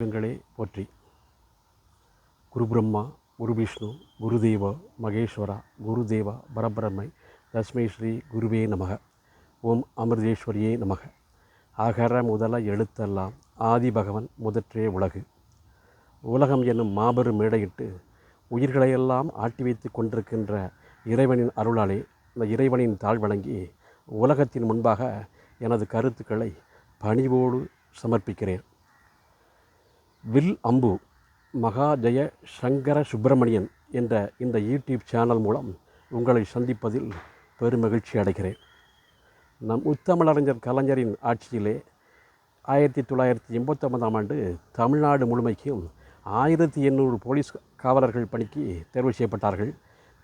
தெய்வங்களே போற்றி. குரு பிரம்மா குரு விஷ்ணு குருதேவ மகேஸ்வரா குருதேவா பரபிரம்மை தஸ்மை ஸ்ரீ குருவே நமக. ஓம் அமிர்தேஸ்வரியே நமக. அகர முதல எழுத்தெல்லாம் ஆதி பகவன் முதற்றே உலகு. உலகம் என்னும் மாபெரும் மேடையிட்டு உயிர்களையெல்லாம் ஆட்டி வைத்து கொண்டிருக்கின்ற இறைவனின் அருளாலே இந்த இறைவனின் தாழ் வணங்கி உலகத்தின் முன்பாக எனது கருத்துக்களை பணிவோடு சமர்ப்பிக்கிறேன். வில் அம்பு மகாஜய சங்கர சுப்பிரமணியன் என்ற இந்த யூடியூப் சேனல் மூலம் உங்களை சந்திப்பதில் பெருமகிழ்ச்சி அடைகிறேன். நம் முத்தமிழறிஞர் கலைஞரின் ஆட்சியிலே ஆயிரத்தி தொள்ளாயிரத்தி எண்பத்தொன்பதாம் ஆண்டு தமிழ்நாடு முழுமைக்கும் ஆயிரத்தி எண்ணூறு போலீஸ் காவலர்கள் பணிக்கு தேர்வு செய்யப்பட்டார்கள்.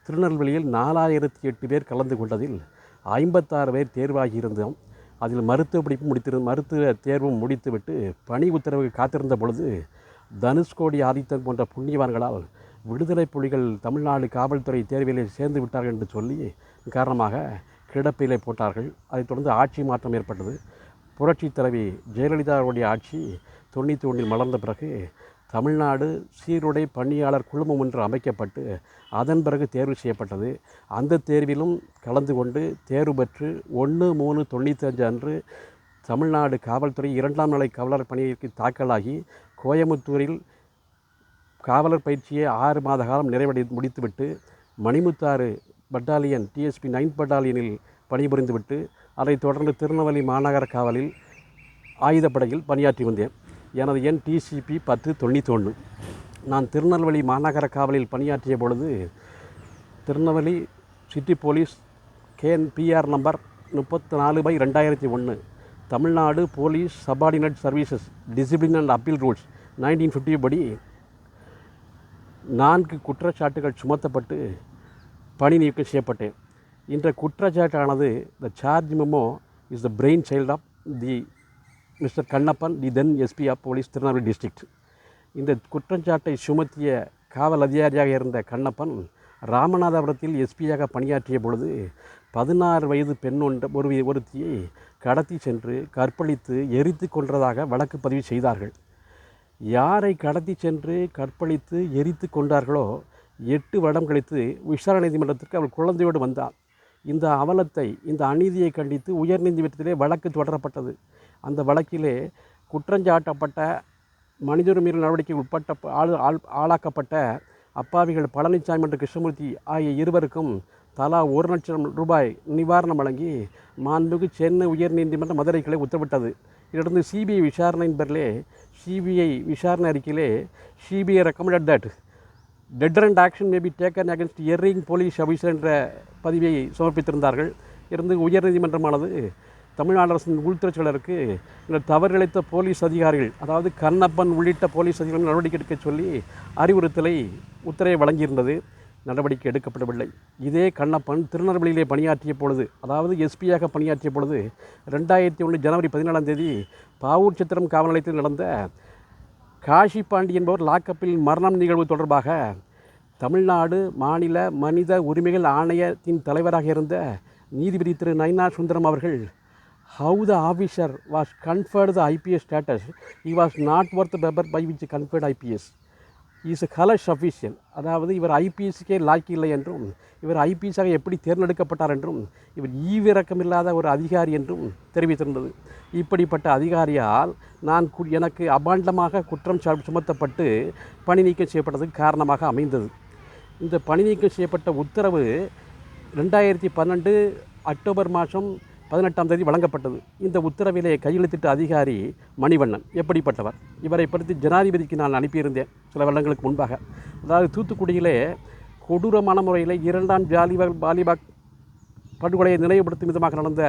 திருநெல்வேலியில் நாலாயிரத்தி எட்டு பேர் கலந்து கொண்டதில் ஐம்பத்தாறு பேர் தேர்வாகியிருந்தோம் அதில் மருத்துவ படிப்பு முடித்திரு மருத்துவ தேர்வும் முடித்துவிட்டு பணி உத்தரவு காத்திருந்த பொழுது தனுஷ்கோடி ஆதித்தன் போன்ற புண்ணியவான்களால் விடுதலை புலிகள் தமிழ்நாடு காவல்துறை தேர்விலே சேர்ந்து விட்டார்கள் என்று சொல்லி காரணமாக கிடப்பிலே போட்டார்கள். அதைத் தொடர்ந்து ஆட்சி மாற்றம் ஏற்பட்டது. புரட்சி தலைவி ஜெயலலிதாவுடைய ஆட்சி தொண்ணூற்றி ஒன்றில் மலர்ந்த பிறகு தமிழ்நாடு சீருடை பணியாளர் குழுமம் ஒன்று அமைக்கப்பட்டு அதன் பிறகு தேர்வு செய்யப்பட்டது. அந்த தேர்விலும் கலந்து கொண்டு தேர்வு பெற்று ஒன்று மூணு தொண்ணூத்தஞ்சு அன்று தமிழ்நாடு காவல்துறை இரண்டாம் நிலை காவலர் பணிக்கு தாக்கலாகி கோயம்புத்தூரில் காவலர் பயிற்சியை ஆறு மாத காலம் நிறைவடை முடித்துவிட்டு மணிமுத்தாறு பட்டாலியன் டிஎஸ்பி நைன்த் பட்டாலியனில் பணிபுரிந்துவிட்டு அதைத் தொடர்ந்து திருநெல்வேலி மாநகர காவலில் ஆயுதப்படையில் பணியாற்றி வந்தேன். எனது எண் டிசிபி பத்து தொண்ணூத்தொன்று. நான் திருநெல்வேலி மாநகர காவலில் பணியாற்றிய பொழுது Tirunelveli city police KN PR number முப்பத்தி நாலு பை ரெண்டாயிரத்தி ஒன்று Tamil Nadu police subordinate services discipline and appeal rules nineteen fifty படி நான்கு குற்றச்சாட்டுகள் சுமத்தப்பட்டு பணி நீக்கம் செய்யப்பட்டேன். இந்த குற்றச்சாட்டானது the charge memo is the brain child of the Mister Kannappan the then SP of police Tirunelveli district. இந்த குற்றச்சாட்டை சுமத்திய காவல் அதிகாரியாக இருந்த கண்ணப்பன் ராமநாதபுரத்தில் எஸ்பியாக பணியாற்றிய பொழுது பதினாறு வயது பெண் ஒன்ற ஒரு ஒருத்தியை கடத்தி சென்று கற்பழித்து எரித்து கொன்றதாக வழக்கு பதிவு செய்தார்கள். யாரை கடத்தி சென்று கற்பழித்து எரித்து கொண்டார்களோ எட்டு வருடம் கழித்து விசாரணை நீதிமன்றத்திற்கு அவள் குழந்தையோடு வந்தார் இந்த அவலத்தை இந்த அநீதியை கண்டித்து உயர்நீதிமன்றத்திலே வழக்கு தொடரப்பட்டது. அந்த வழக்கிலே குற்றஞ்சாட்டப்பட்ட மனிதருமீறல் நடவடிக்கை உட்பட்ட ஆள் ஆள் ஆளாக்கப்பட்ட அப்பாவிகள் பழனிசாமி மற்றும் கிருஷ்ணமூர்த்தி ஆகிய இருவருக்கும் தலா ஒரு லட்சம் ரூபாய் நிவாரணம் வழங்கி மாண்புமிகு சென்னை உயர்நீதிமன்ற மதுரை கிளை உத்தரவிட்டது. இதிலிருந்து சிபிஐ விசாரணையின் பேரிலே சிபிஐ விசாரணை அறிக்கையிலே CBI recommended that deterrent action may be taken against erring police officer என்ற பதிவை சமர்ப்பித்திருந்தார்கள். இருந்து உயர்நீதிமன்றமானது தமிழ்நாடு அரசின் உள்துறை செயலருக்கு இந்த தவறிழைத்த போலீஸ் அதிகாரிகள் அதாவது கண்ணப்பன் உள்ளிட்ட போலீஸ் அதிகாரிகள் நடவடிக்கை எடுக்க சொல்லி அறிவுறுத்தலை உத்தரவை வழங்கியிருந்தது. நடவடிக்கை எடுக்கப்படவில்லை. இதே கண்ணப்பன் திருநெல்வேலியிலே பணியாற்றிய பொழுது அதாவது எஸ்பியாக பணியாற்றிய பொழுது ரெண்டாயிரத்தி ஒன்று ஜனவரி பதினாலாம் தேதி பாவூர் சித்திரம் காவல் நிலையத்தில் நடந்த காஷி பாண்டி என்பவர் லாக்கப்பில் மரணம் நிகழ்வு தொடர்பாக தமிழ்நாடு மாநில மனித உரிமைகள் ஆணையத்தின் தலைவராக இருந்த நீதிபதி திரு நயினா சுந்தரம் அவர்கள் how the officer was conferred the IPS status he was not worth paper by which conferred IPS is a colourable official அதாவது இவர் ஐபிஎஸ்க்கே லாக்கி இல்லை என்றும் இவர் ஐபிஎஸ்ஸாக எப்படி தேர்ந்தெடுக்கப்பட்டார் என்றும் இவர் ஈவிரக்கமில்லாத ஒரு அதிகாரி என்றும் தெரிவித்திருந்தது. இப்படிப்பட்ட அதிகாரியால் நான் கு எனக்கு அபாண்டமாக குற்றம் சா சுமத்தப்பட்டு பணி நீக்கம் செய்யப்பட்டதுக்கு காரணமாக அமைந்தது. இந்த பணி நீக்கம் செய்யப்பட்ட உத்தரவு ரெண்டாயிரத்தி பன்னெண்டு அக்டோபர் மாதம் பதினெட்டாம் தேதி வழங்கப்பட்டது. இந்த உத்தரவிலே கையெழுத்திட்ட அதிகாரி மணிவண்ணன் எப்படிப்பட்டவர்? இவரை பற்றி ஜனாதிபதிக்கு நான் அனுப்பியிருந்தேன் சில வருடங்களுக்கு முன்பாக. அதாவது தூத்துக்குடியிலே கொடூரமான முறையில் இரண்டாம் ஜாலிபாக் பாலிபாக் படுகொலையை நினைவுபடுத்தும் விதமாக நடந்த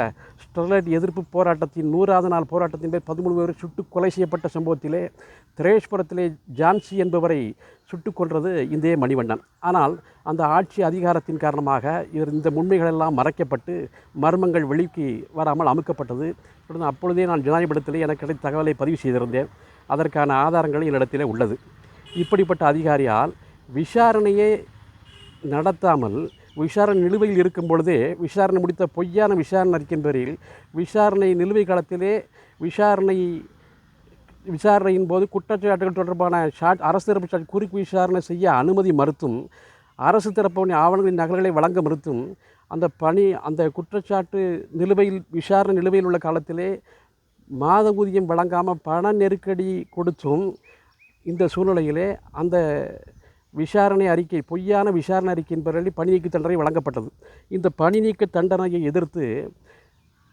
ஸ்டெர்லைட் எதிர்ப்பு போராட்டத்தின் நூறாவது நாள் போராட்டத்தின் பேர் பதிமூணு பேர் சுட்டு கொலை செய்யப்பட்ட சம்பவத்திலே திரேஷ்புரத்திலே ஜான்சி என்பவரை சுட்டு கொன்றது இந்தே மணிவண்ணன். ஆனால் அந்த ஆட்சி அதிகாரத்தின் காரணமாக இவர் இந்த உண்மைகளெல்லாம் மறைக்கப்பட்டு மர்மங்கள் வெளிக்கு வராமல் அமுக்கப்பட்டது. அப்பொழுதே நான் ஜனாதிபடத்திலே எனக்கு கிடைத்த தகவலை பதிவு செய்திருந்தேன். அதற்கான ஆதாரங்கள் என்னிடத்திலே உள்ளது. இப்படிப்பட்ட அதிகாரியால் விசாரணையே நடத்தாமல் விசாரணை நிலுவையில் இருக்கும் பொழுதே விசாரணை முடித்த பொய்யான விசாரணை அறிக்கையின் பேரில் விசாரணை நிலுவை காலத்திலே விசாரணை விசாரணையின் போது குற்றச்சாட்டுகள் தொடர்பான ஷார்ட் அரசு தரப்பு சாட் குறுக்கு விசாரணை செய்ய அனுமதி மறுத்தும் அரசு தரப்பு ஆவணங்களின் நகல்களை வழங்க மறுத்தும் அந்த பணி அந்த குற்றச்சாட்டு நிலுவையில் விசாரணை நிலுவையில் உள்ள காலத்திலே மாத ஊதியம் வழங்காமல் பண நெருக்கடி கொடுத்தும் இந்த சூழ்நிலையிலே அந்த விசாரணை அறிக்கை பொய்யான விசாரணை அறிக்கையின் பிறகு பணி நீக்க தண்டனை வழங்கப்பட்டது. இந்த பணி நீக்க தண்டனையை எதிர்த்து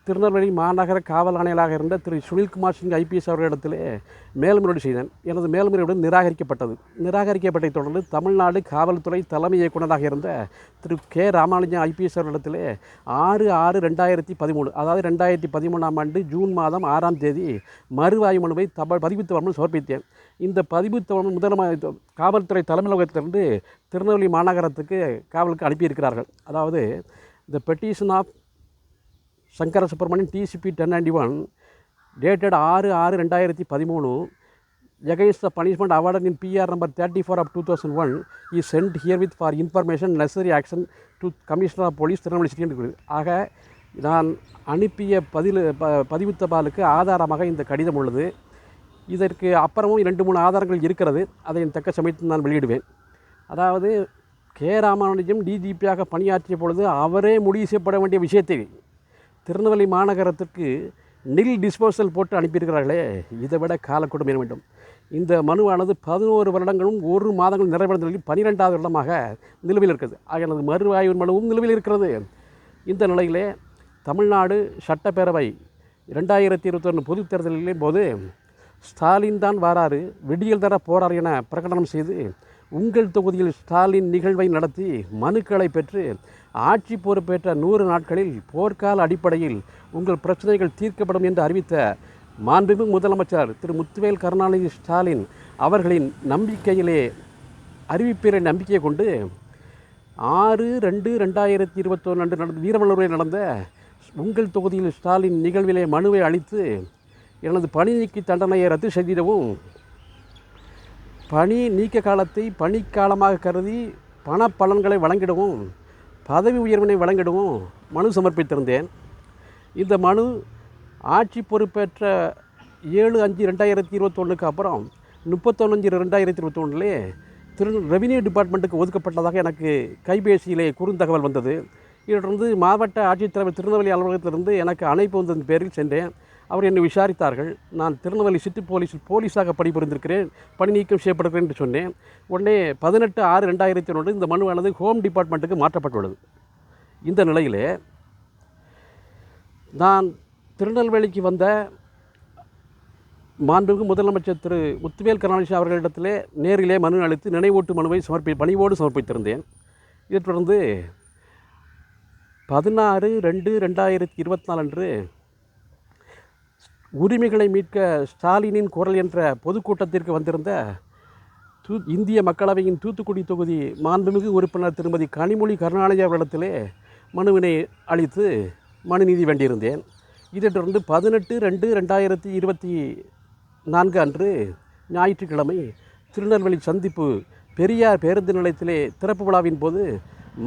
திருநெல்வேலி மாநகர காவல் ஆணையராக இருந்த திரு சுனில்குமார் சிங் ஐபிஎஸ் அவர்களிடத்திலே மேல்முறையீடு செய்தேன். எனது மேல்முறையீடு நிராகரிக்கப்பட்டது. நிராகரிக்கப்பட்டதை தொடர்ந்து தமிழ்நாடு காவல்துறை தலைமை இயக்குநராக இருந்த திரு கே ராமானுஜன் ஐபிஎஸ் அவர்களிடத்திலே ஆறு ஆறு ரெண்டாயிரத்தி பதிமூணு அதாவது ரெண்டாயிரத்தி பதிமூணாம் ஆண்டு ஜூன் மாதம் ஆறாம் தேதி மறுவாய்வு மனுவை தப பதிவுத்த சமர்ப்பித்தேன். இந்த பதிவுத்த முதலமை காவல்துறை தலைமையகத்திலிருந்து திருநெல்வேலி மாநகரத்துக்கு காவலுக்கு அனுப்பியிருக்கிறார்கள். அதாவது the petition of Sankara Subramanian DCP ten ninety one dated ஆறு ஆறு ரெண்டாயிரத்தி பதிமூணு against the punishment awarded in PR number thirty four of two thousand one is sent herewith for information necessary action to commissioner of police Tirunelveli city ஆக நான் அனுப்பிய பதில் ப பதிவு தபாலுக்கு ஆதாரமாக இந்த கடிதம் உள்ளது. இதற்கு அப்புறமும் ரெண்டு மூணு ஆதாரங்கள் இருக்கிறது. அதை தக்க சமயத்தில் நான் வெளியிடுவேன். அதாவது கே. ராமானுஜம் டிஜிபியாக பணியாற்றிய பொழுது அவரே முடிவு செய்யப்பட வேண்டிய விஷயத்தை திருநெல்வேலி மாநகரத்திற்கு நில் டிஸ்போசல் போட்டு அனுப்பியிருக்கிறார்களே இதை விட காலக்கூடம் வேண்டும். இந்த மனுவானது பதினோரு வருடங்களும் ஒரு மாதங்கள் நிறைவடைந்த நிலையில் பனிரெண்டாவது வருடமாக நிலுவையில் இருக்கிறது. ஆக எனது மறுஆய்வு மனுவும் நிலுவையில் இருக்கிறது. இந்த நிலையிலே தமிழ்நாடு சட்டப்பேரவை இரண்டாயிரத்தி இருபத்தொன்று பொதுத் தேர்தலின் போது ஸ்டாலின் தான் வாராரு விடியல் தர போறார் என பிரகடனம் செய்து உங்கள் தொகுதியில் ஸ்டாலின் நிகழ்வை நடத்தி மனுக்களை பெற்று ஆட்சி பொறுப்பேற்ற நூறு நாட்களில் போர்க்கால அடிப்படையில் உங்கள் பிரச்சனைகள் தீர்க்கப்படும் என்று அறிவித்த மாண்புமிகு முதலமைச்சர் திரு முத்துவேல் கருணாநிதி ஸ்டாலின் அவர்களின் நம்பிக்கையிலே அறிவிப்பிற நம்பிக்கையை கொண்டு ஆறு ரெண்டு ரெண்டாயிரத்தி இருபத்தொன்று அன்று நடந்த வீரமலூரில் நடந்த உங்கள் தொகுதியில் ஸ்டாலின் நிகழ்விலே மனுவை அளித்து எனது பணி நீக்கி தண்டனையை ரத்து செய்திடவும். பணி நீக்க காலத்தை பணிக்காலமாக கருதி பண பலன்களை வழங்கிடவும். பதவி உயர்வினை வழங்கிடவும் மனு சமர்ப்பித்திருந்தேன். இந்த மனு ஆட்சி பொறுப்பேற்ற ஏழு அஞ்சு ரெண்டாயிரத்தி இருபத்தொன்றுக்கு அப்புறம் முப்பத்தொன்னஞ்சு ரெண்டாயிரத்தி இருபத்தொன்னுலே திரு ரெவின்யூ டிபார்ட்மெண்ட்டுக்கு ஒதுக்கப்பட்டதாக எனக்கு கைபேசியிலே குறுந்தகவல் வந்தது. இதிலிருந்து மாவட்ட ஆட்சித்தலைவர் திருநெல்வேலி அலுவலகத்திலிருந்து எனக்கு அழைப்பு வந்ததன் பேரில் சென்றேன். அவர் என்னை விசாரித்தார்கள். நான் திருநெல்வேலி சிட்டி போலீஸில் போலீஸாக பணிபுரிந்திருக்கிறேன். பணி நீக்கம் செய்யப்படுகிறேன் என்று சொன்னேன். உடனே பதினெட்டு ஆறு ரெண்டாயிரத்தி ஒன்று இந்த மனுவானது ஹோம் டிபார்ட்மெண்ட்டுக்கு மாற்றப்பட்டுள்ளது. இந்த நிலையிலே நான் திருநெல்வேலிக்கு வந்த மாண்புமிகு முதலமைச்சர் திரு முத்துவேல் கருணாநிதி அவர்களிடத்திலே நேரிலே மனு அளித்து நினைவூட்டு மனுவை சமர்ப்பி பணிவோடு சமர்ப்பித்திருந்தேன். இதைத் தொடர்ந்து பதினாறு ரெண்டு ரெண்டாயிரத்தி இருபத்தி நாலு அன்று உரிமைகளை மீட்க ஸ்டாலினின் குரல் என்ற பொதுக்கூட்டத்திற்கு வந்திருந்த தூ இந்திய மக்களவையின் தூத்துக்குடி தொகுதி மாண்புமிகு உறுப்பினர் திருமதி கனிமொழி கருணாநிதி அவர்களிடத்திலே மனுவினை அளித்து மனு நீதி வேண்டியிருந்தேன். இதை தொடர்ந்து பதினெட்டு ரெண்டு ரெண்டாயிரத்தி இருபத்தி நான்கு அன்று ஞாயிற்றுக்கிழமை திருநெல்வேலி சந்திப்பு பெரியார் பேருந்து நிலையத்திலே திறப்பு விழாவின் போது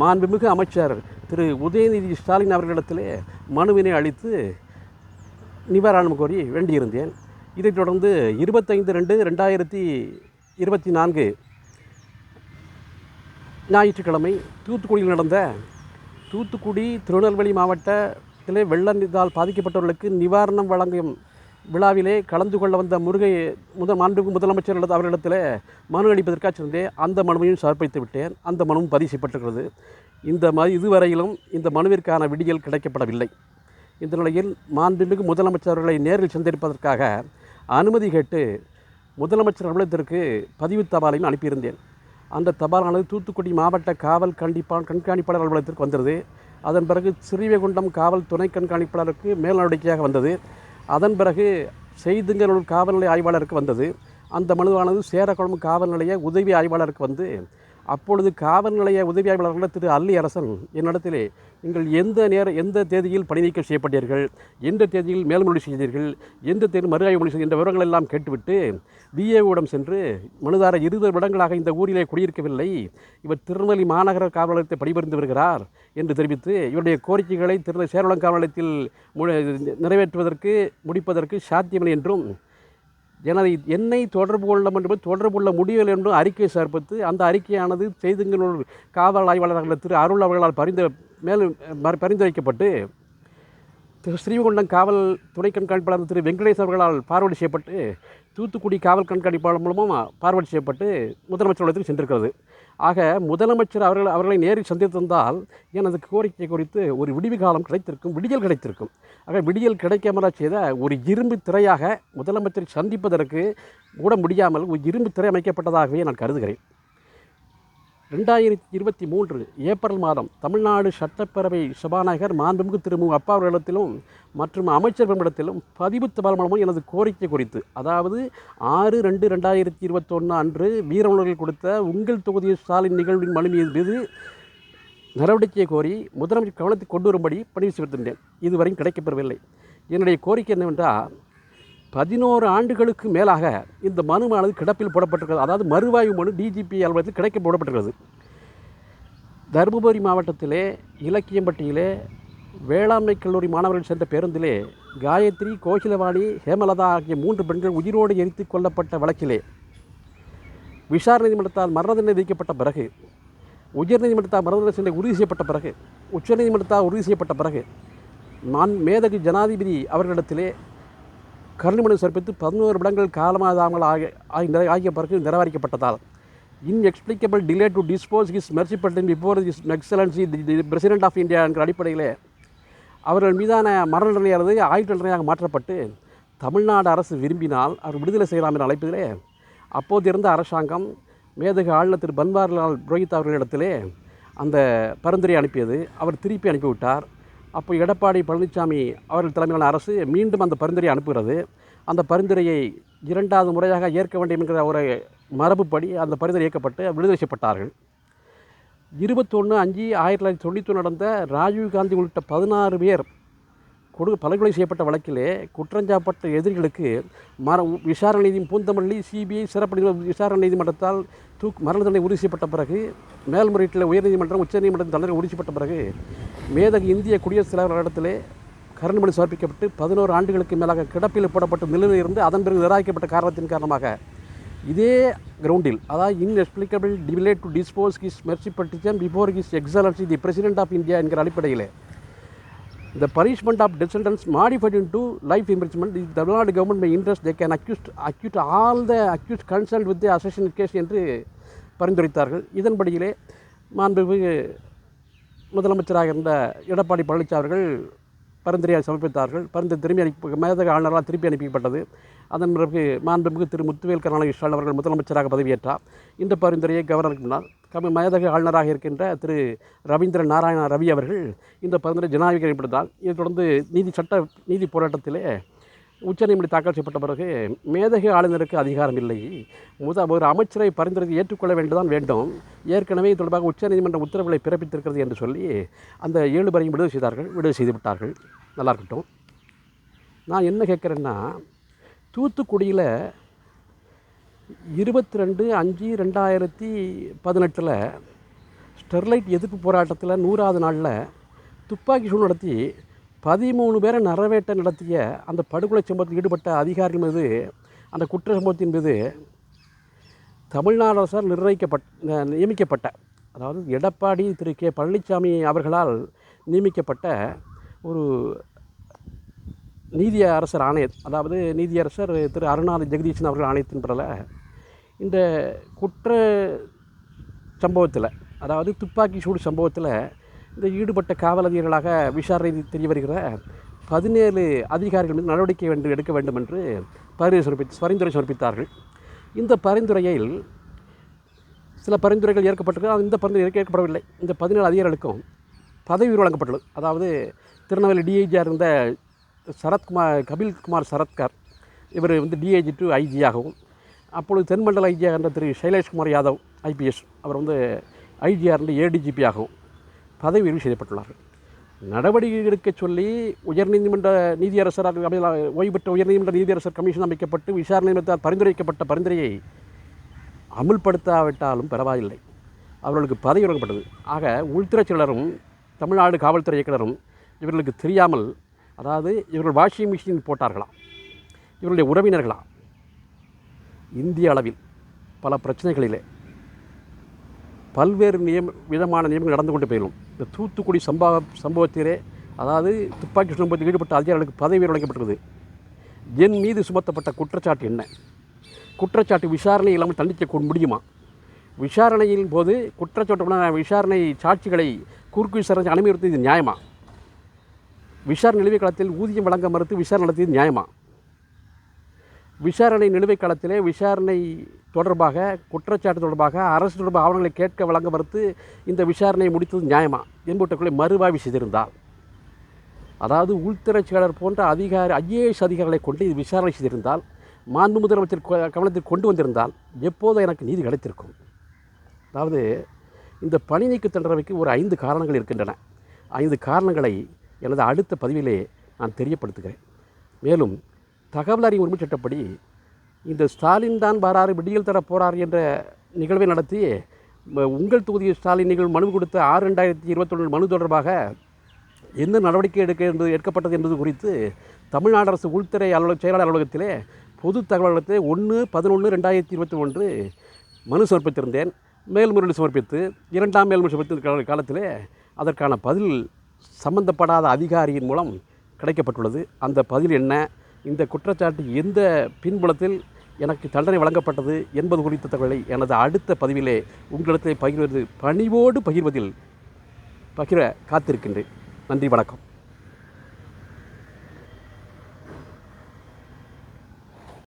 மாண்புமிகு அமைச்சர் திரு உதயநிதி ஸ்டாலின் அவர்களிடத்திலே மனுவினை அளித்து நிவாரணம் கோரி வேண்டியிருந்தேன். இதைத் தொடர்ந்து இருபத்தைந்து ரெண்டு ரெண்டாயிரத்தி இருபத்தி நான்கு ஞாயிற்றுக்கிழமை தூத்துக்குடியில் நடந்த தூத்துக்குடி திருநெல்வேலி மாவட்டத்திலே வெள்ளத்தால் பாதிக்கப்பட்டவர்களுக்கு நிவாரணம் வழங்கும் விழாவிலே கலந்து கொள்ள வந்த முருகை முதல் மாண்புக்கு முதலமைச்சர் அவர்களிடத்தில் மனு அளிப்பதற்காக சென்றேன். அந்த மனுவையும் சமர்ப்பித்து விட்டேன். அந்த மனுவும் பதிவு செய்யப்பட்டிருக்கிறது இந்த ம இதுவரையிலும் இந்த மனுவிற்கான விடியல் கிடைக்கப்படவில்லை. இந்த நிலையில் மாண்புமிகு முதலமைச்சர் அவர்களை நேரில் சந்திப்பதற்காக அனுமதி கேட்டு முதலமைச்சர் அலுவலகத்திற்கு பதிவு தபாலையும் அனுப்பியிருந்தேன். அந்த தபாலானது தூத்துக்குடி மாவட்ட காவல் கண்டிப்பான் கண்காணிப்பாளர் அலுவலகத்திற்கு வந்தது. அதன் பிறகு ஸ்ரீவைகுண்டம் காவல் துணை கண்காணிப்பாளருக்கு மேல் நடவடிக்கையாக வந்தது. அதன் பிறகு செய்துங்கலூர் காவல்நிலைய ஆய்வாளருக்கு வந்தது. அந்த மனுவானது சேரக்குளம் காவல் நிலைய உதவி ஆய்வாளருக்கு வந்து அப்பொழுது காவல் நிலைய உதவி திரு அல்லி அரசன். என்னிடத்திலே நீங்கள் எந்த நேர எந்த தேதியில் பணி நீக்கம் செய்யப்பட்டீர்கள்? எந்த தேதியில் மேல்முறை செய்தீர்கள்? எந்த தேதி மறு ஆய்வு செய்தீர்கள்? என்ற விவரங்கள் எல்லாம் கேட்டுவிட்டு பிஏவிடம் சென்று மனுதார இருபது வருடங்களாக இந்த ஊரிலே குடியிருக்கவில்லை. இவர் திருநெல்வேலி மாநகர காவல் நிலையத்தை பணிபுரிந்து வருகிறார் என்று தெரிவித்து இவருடைய கோரிக்கைகளை திருநெல்வேலி சேரளம் காவல் நிலையத்தில் மு- நிறைவேற்றுவதற்கு முடிப்பதற்கு சாத்தியமில்லை என்றும் எனது என்னை தொடர்பு கொள்ள வேண்டும் தொடர்பு கொள்ள முடியவில்லை என்றும் அறிக்கை சேர்ப்பித்து அந்த அறிக்கையானது செய்திங்களூர் காவல் ஆய்வாளர்கள் திரு அருள் அவர்களால் பரிந்து மேலும் மறு- பரிந்துரைக்கப்பட்டு திரு ஸ்ரீகுண்டம் காவல் துணை கண்காணிப்பாளர் திரு வெங்கடேஷ் அவர்களால் பார்வையிட செய்யப்பட்டு தூத்துக்குடி காவல் கண்காணிப்பாளர் மூலமாக பார்வையிட செய்யப்பட்டு முதலமைச்சர் இடத்துக்கு சென்றிருக்கிறது. ஆக முதலமைச்சர் அவர்கள் அவர்களை நேரில் சந்தித்திருந்தால் எனது கோரிக்கை குறித்து ஒரு விடிவு காலம் கிடைத்திருக்கும் விடியல் கிடைத்திருக்கும். ஆக விடியல் கிடைக்காமலா செய்த ஒரு இரும்பு திரையாக முதலமைச்சரை சந்திப்பதற்கு கூட முடியாமல் ஒரு இரும்பு திரை அமைக்கப்பட்டதாகவே நான் கருதுகிறேன். ரெண்டாயிரத்தி இருபத்தி மூன்று ஏப்ரல் மாதம் தமிழ்நாடு சட்டப்பேரவை சபாநாயகர் மாண்புமிகு திரு மு அப்பா அவர்களிடத்திலும் மற்றும் அமைச்சர்களிடத்திலும் பதிவு தபால் மூலமும் எனது கோரிக்கை குறித்து. அதாவது ஆறு ரெண்டு ரெண்டாயிரத்தி இருபத்தொன்று அன்று வீரமலர்கள் கொடுத்த உங்கள் தொகுதி ஸ்டாலின் நிகழ்வின் மனு மீது நடவடிக்கையை கோரி முதலமைச்சர் கவனத்தை கொண்டு வரும்படி பணிவு செய்திருந்தேன். இதுவரையும் கிடைக்கப்பெறவில்லை. என்னுடைய கோரிக்கை என்னவென்றால் பதினோரு ஆண்டுகளுக்கு மேலாக இந்த மனுவானது கிடப்பில் போடப்பட்டிருக்கிறது. அதாவது மறுவாய்வு மனு டிஜிபி அலுவலகத்தில் கிடைக்க போடப்பட்டிருக்கிறது. தருமபுரி மாவட்டத்திலே இலக்கியம்பட்டியிலே வேளாண்மை கல்லூரி மாணவர்கள் சென்ற பேருந்திலே காயத்ரி கோகிலவாணி ஹேமலதா ஆகிய மூன்று பெண்கள் உயிரோடு எரித்து கொல்லப்பட்ட வழக்கிலே விசாரணை நீதிமன்றத்தால் மரண தண்டனை விதிக்கப்பட்ட பிறகு உயர்நீதிமன்றத்தால் மரண தண்டனை உறுதி செய்யப்பட்ட பிறகு உச்சநீதிமன்றத்தால் உறுதி செய்யப்பட்ட பிறகு நான் மேதகு ஜனாதிபதி அவர்களிடத்திலே கருணைமனு சமர்ப்பித்து பதினோரு இடங்கள் காலமாதாமல் ஆகிய ஆகி நிறை- ஆகிய பிறகு நிராகரிக்கப்பட்டதால். Inexplicable delay to dispose his mercy petition before his excellency the president of India என்கிற அடிப்படையிலே அவர்கள் மீதான மரண தண்டனையானது ஆயுள் தண்டனையாக மாற்றப்பட்டு தமிழ்நாடு அரசு விரும்பினால் அவர் விடுதலை செய்யலாம் என்ற அழைப்பதிலே அப்போது இருந்த அரசாங்கம் மேதகு ஆளுநர் திரு பன்வாரிலால் புரோஹித் அவர்களிடத்திலே அந்த பரிந்துரை அனுப்பியது. அவர் திருப்பி அனுப்பிவிட்டார். அப்போ எடப்பாடி பழனிசாமி அவர்கள் தலைமையிலான அரசு மீண்டும் அந்த பரிந்துரையை அனுப்புகிறது. அந்த பரிந்துரையை இரண்டாவது முறையாக ஏற்க வேண்டும் என்கிற ஒரு மரபுப்படி அந்த பரிந்துரை இயக்கப்பட்டு விடுதலை செய்யப்பட்டார்கள். இருபத்தொன்று அஞ்சு ஆயிரத்தி தொள்ளாயிரத்தி தொண்ணூற்றி நடந்த ராஜீவ்காந்தி உள்ளிட்ட பதினாறு பேர் கொடு படுகொலை செய்யப்பட்ட வழக்கிலே குற்றஞ்சாப்பட்ட எதிரிகளுக்கு மர விசாரணை நீதி பூந்தமல்லி சிபிஐ சிறப்பு நீதி- விசாரணை நீதிமன்றத்தால் தூக்கு மரண தண்டனை உறுதி செய்யப்பட்ட பிறகு மேல்முறையீட்டில் உயர்நீதிமன்றம் உச்சநீதிமன்றம் தண்டனை உறுதி செய்யப்பட்ட பிறகு மேதகு இந்திய குடியரசுத் தலைவர் இடத்திலே கருணமணி சமர்ப்பிக்கப்பட்டு பதினோரு ஆண்டுகளுக்கு மேலாக கிடப்பில் போடப்பட்ட நிலையில் இருந்து அதன் பிறகு நிராகரிக்கப்பட்ட காரணத்தின் காரணமாக இதே கிரவுண்டில் அதாவது inexplicable delay to dispose his mercy petition before his excellency the president of India என்கிற அடிப்படையில் The punishment of death modified modified into life imprisonment, the Tamil Nadu government may interest they can accused, accuse all the accused concerned with the assassination case என்று பரிந்துரைத்தார்கள். இதன்படியிலே மாண்புமிகு முதலமைச்சராக இருந்த எடப்பாடி பழனிசாமி அவர்கள் பரிந்துரையை சமர்ப்பித்தார்கள். பரிந்துரை திரும்பி அனுப்பி மேதக ஆளுநரால் திருப்பி அனுப்பப்பட்டது அதன் பிறகு மாண்புமிகு திரு முத்துவேல் கருணாநிதி அவர்கள் முதலமைச்சராக பதவியேற்றார். இந்த பரிந்துரையை கவர்னருக்கு முன்னால் தமிழ் மேதக ஆளுநராக இருக்கின்ற திரு ரவீந்திர நாராயண ரவி அவர்கள் இந்த பரிந்துரை ஜனாதிபதி ஏற்படுத்தால் இதைத் தொடர்ந்து நீதி சட்ட நீதி போராட்டத்திலே உச்சநீதிமன்றம் தாக்கல் செய்யப்பட்ட பிறகு மேதக ஆளுநருக்கு அதிகாரம் இல்லை. முத ஒரு அமைச்சரை பரிந்துரை ஏற்றுக்கொள்ள வேண்டுதான் வேண்டும். ஏற்கனவே இது தொடர்பாக உச்சநீதிமன்ற உத்தரவுகளை பிறப்பித்திருக்கிறது என்று சொல்லி அந்த ஏழு பேரையும் விடுதலை செய்தார்கள். விடுதலை செய்து விட்டார்கள். நல்லா இருக்கட்டும். நான் என்ன கேட்குறேன்னா தூத்துக்குடியில் இருபத்தி ரெண்டு அஞ்சு ரெண்டாயிரத்தி பதினெட்டில் ஸ்டெர்லைட் எதிர்ப்பு போராட்டத்தில் நூறாவது நாளில் துப்பாக்கி சூழ் நடத்தி பதிமூணு பேரை நரவேட்டை நடத்திய அந்த படுகொலை சம்பவத்தில் ஈடுபட்ட அதிகாரிகள் மீது அந்த குற்ற சம்பவத்தின் மீது தமிழ்நாடு அரசால் நிர்ணயிக்கப்பட் நியமிக்கப்பட்ட அதாவது எடப்பாடி திரு கே பழனிசாமி அவர்களால் நியமிக்கப்பட்ட ஒரு நீதி அரசர் ஆணையர் அதாவது நீதியரசர் திரு அருணாதி ஜெகதீஷன் அவர்கள் ஆணையத்தின் பிறல இந்த குற்ற சம்பவத்தில் அதாவது துப்பாக்கி சூடு சம்பவத்தில் இந்த ஈடுபட்ட காவல் அதிகாரிகளாக விசாரணை தெரிய வருகிற பதினேழு அதிகாரிகள் மீது நடவடிக்கை வேண்டும் எடுக்க வேண்டும் என்று பரிந்துரை சமர்ப்பி பரிந்துரை சமர்ப்பித்தார்கள். இந்த பரிந்துரையில் சில பரிந்துரைகள் ஏற்கப்பட்டிருக்கு இந்த பரிந்துரை ஏற்கப்படவில்லை. இந்த பதினேழு அதிகாரிகளுக்கும் பதவி உயர்வு வழங்கப்பட்டுள்ளது. அதாவது திருநெல்வேலி டிஐஜியாக இருந்த சரத்குமார் கபில்குமார் சரத்கர் இவர் வந்து டிஐஜி டு ஐஜியாகவும் அப்பொழுது தென்மண்டல ஐஜியாக இருந்த திரு சைலேஷ்குமார் யாதவ் ஐபிஎஸ் அவர் வந்து ஐஜியாக இருந்து ஏடிஜிபியாகவும் பதவி உயர்வு செய்யப்பட்டுள்ளார். நடவடிக்கை எடுக்க சொல்லி உயர்நீதிமன்ற நீதியரசராக ஓய்வு பெற்ற உயர்நீதிமன்ற நீதியரசர் கமிஷன் அமைக்கப்பட்டு விசாரணை பரிந்துரைக்கப்பட்ட பரிந்துரையை அமுல்படுத்தாவிட்டாலும் பரவாயில்லை. அவர்களுக்கு பதவி வழங்கப்பட்டது. ஆக உள்துறை செயலரும் தமிழ்நாடு காவல்துறை இயக்குனரும் இவர்களுக்கு தெரியாமல் அதாவது இவர்கள் வாஷிங் மிஷின் போட்டார்களா இவருடைய உறவினர்களா இந்திய அளவில் பல பிரச்சனைகளிலே பல்வேறு நியம விதமான நியமங்கள் நடந்து கொண்டு போயிடும் இந்த தூத்துக்குடி சம்பவ சம்பவத்திலே அதாவது துப்பாக்கி சம்பவத்தில் ஈடுபட்ட அதிகாரிகளுக்கு பதவி வழங்கப்பட்டது என் மீது சுமத்தப்பட்ட குற்றச்சாட்டு என்ன? குற்றச்சாட்டு விசாரணை இல்லாமல் தண்டிக்க முடியுமா? விசாரணையின் போது குற்றச்சாட்டு விசாரணை சாட்சிகளை குறுக்கு விசாரணை அனுமதி இது நியாயமா? விசாரணை நிலுவைக் காலத்தில் ஊதியம் வழங்க மறுத்து விசாரணை நடத்தியது நியாயமா? விசாரணை நிலுவைக் காலத்திலே விசாரணை தொடர்பாக குற்றச்சாட்டு தொடர்பாக அரசு தொடர்பாக ஆவணங்களை கேட்க வழங்க மறுத்து இந்த விசாரணையை முடித்தது நியாயமா? என்பவற்றுக்குள்ளே மறுவாய்வு செய்திருந்தால் அதாவது உள்துறை செயலர் போன்ற அதிகாரி ஐஏஎஸ் அதிகாரிகளை கொண்டு இது விசாரணை செய்திருந்தால் மாண்பு முதலமைச்சர் கவனத்தில் கொண்டு வந்திருந்தால் எப்போதும் எனக்கு நீதி கிடைத்திருக்கும். அதாவது இந்த பணி நீக்க தண்டனைக்கு ஒரு ஐந்து காரணங்கள் இருக்கின்றன. ஐந்து காரணங்களை எனது அடுத்த பதிவிலே நான் தெரியப்படுத்துகிறேன். மேலும் தகவல் அறிவு உரிமை சட்டப்படி இந்த ஸ்டாலின் தான் வராறு விடியல் தர போகிறார் என்ற நிகழ்வை நடத்தி உங்கள் தொகுதி ஸ்டாலின் நிகழ்வு மனு கொடுத்த ஆறு ரெண்டாயிரத்தி இருபத்தொன்று மனு தொடர்பாக என்ன நடவடிக்கை எடுக்க என்பது எடுக்கப்பட்டது என்பது குறித்து தமிழ்நாடு அரசு உள்துறை அலுவலக செயலாளர் அலுவலகத்திலே பொது தகவல் ஒன்று பதினொன்று ரெண்டாயிரத்தி இருபத்தி ஒன்று மனு சமர்ப்பித்திருந்தேன். மேல்முறையீடு சமர்ப்பித்து இரண்டாம் மேல்முறை சமர்ப்பித்த காலத்திலே அதற்கான பதில் சம்பந்தப்படாத அதிகாரியின் மூலம் கிடைக்கப்பட்டுள்ளது. அந்த பதில் என்ன? இந்த குற்றச்சாட்டு எந்த பின்புலத்தில் எனக்கு தண்டனை வழங்கப்பட்டது என்பது குறித்த தகவலை எனது அடுத்த பதிவிலே உங்களிடத்தை பகிர்வது பணிவோடு பகிர்வதில் பகிர காத்திருக்கின்றேன். நன்றி வணக்கம்.